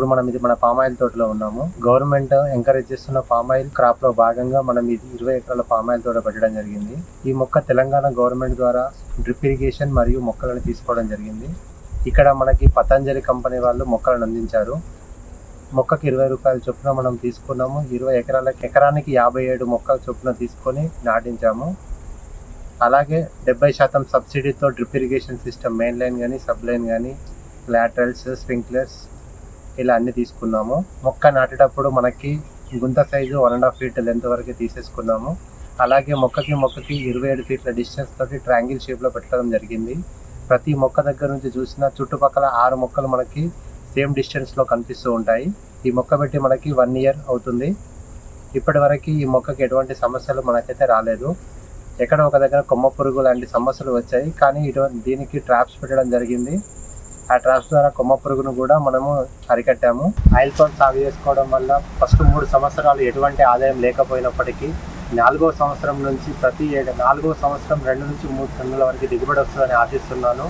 ఇప్పుడు మనం ఇది మన పామాయిల్ తోటలో ఉన్నాము. గవర్నమెంట్ ఎంకరేజ్ చేస్తున్న పామాయిల్ క్రాప్లో భాగంగా మనం ఇది ఇరవై ఎకరాల పామాయిల్ తోట పెట్టడం జరిగింది. ఈ మొక్క తెలంగాణ గవర్నమెంట్ ద్వారా డ్రిప్ ఇరిగేషన్ మరియు మొక్కలను తీసుకోవడం జరిగింది. ఇక్కడ మనకి పతంజలి కంపెనీ వాళ్ళు మొక్కలను అందించారు. మొక్కకి ఇరవై రూపాయల చొప్పున మనం తీసుకున్నాము. ఇరవై ఎకరాల ఎకరానికి యాభై ఏడు మొక్కల చొప్పున తీసుకొని నాటించాము. అలాగే డెబ్బై శాతం సబ్సిడీతో drip irrigation system main line కానీ సబ్ లైన్ కానీ లాటరల్స్ స్ప్రింక్లర్స్ ఇలా అన్ని తీసుకున్నాము. మొక్క నాటేటప్పుడు మనకి గుంత size one and half feet length వరకు తీసేసుకున్నాము. అలాగే మొక్కకి మొక్కకి ఇరవై ఏడు ఫీట్ల డిస్టెన్స్ తోటి ట్రాంగిల్ షేప్లో పెట్టడం జరిగింది. ప్రతి మొక్క దగ్గర నుంచి చూసిన చుట్టుపక్కల ఆరు మొక్కలు మనకి సేమ్ డిస్టెన్స్లో కనిపిస్తూ ఉంటాయి. ఈ మొక్క పెట్టి మనకి వన్ ఇయర్ అవుతుంది. ఇప్పటి వరకు ఈ మొక్కకి ఎటువంటి సమస్యలు మనకైతే రాలేదు. ఎక్కడ ఒక దగ్గర కొమ్మ పురుగు లాంటి సమస్యలు వచ్చాయి. కానీ ఇటు దీనికి ట్రాప్స్ పెట్టడం జరిగింది. ఆ ట్రాప్స్ ద్వారా కొమ్మ పురుగును కూడా మనము అరికట్టాము ఆయిల్ తోట సాగు చేసుకోవడం వల్ల ఫస్ట్ మూడు సంవత్సరాలు ఎటువంటి ఆదాయం లేకపోయినప్పటికీ నాలుగో సంవత్సరం నుంచి ప్రతి ఏడు నాలుగో సంవత్సరం రెండు నుంచి మూడు టన్నుల వరకు దిగుబడి వస్తుందని ఆశిస్తున్నాను.